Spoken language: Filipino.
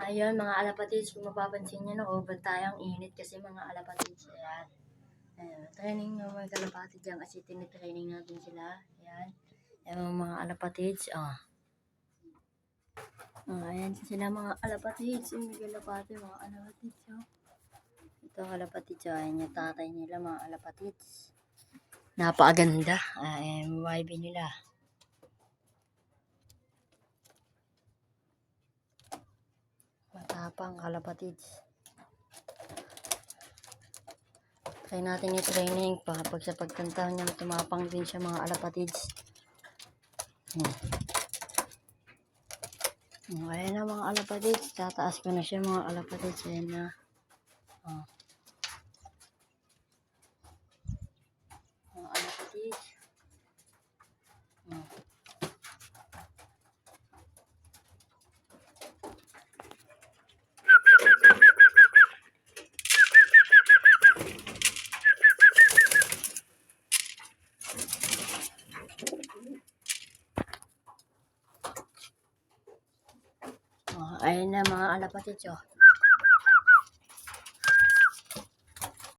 Ayun, mga alapatids, kung mapapansin nyo, na-over tayo init kasi mga alapatids. Ayan. Ayan. Training ng mga kalapatid dyan kasi tinitraining natin sila. Ayan. Ayan mga alapatids. Ah. Ah, ayan sila mga alapatids. Yung mga alapatids, mga alapatids. Oh. Ito alapatids. Oh. Ayan yung tatay nila, mga alapatids. Napakaganda. Ayan, YB nila. Matapang kalapatids. Try natin i-training pa pag sa pagkanta niya tumapang din siya mga alapatids. Hmm. Ayan na mga alapatids. Tataas ko na siya mga alapatids. Ayan na. Oh. Mga alapatids. Oh. Oh, ayun na mga alapatids oh.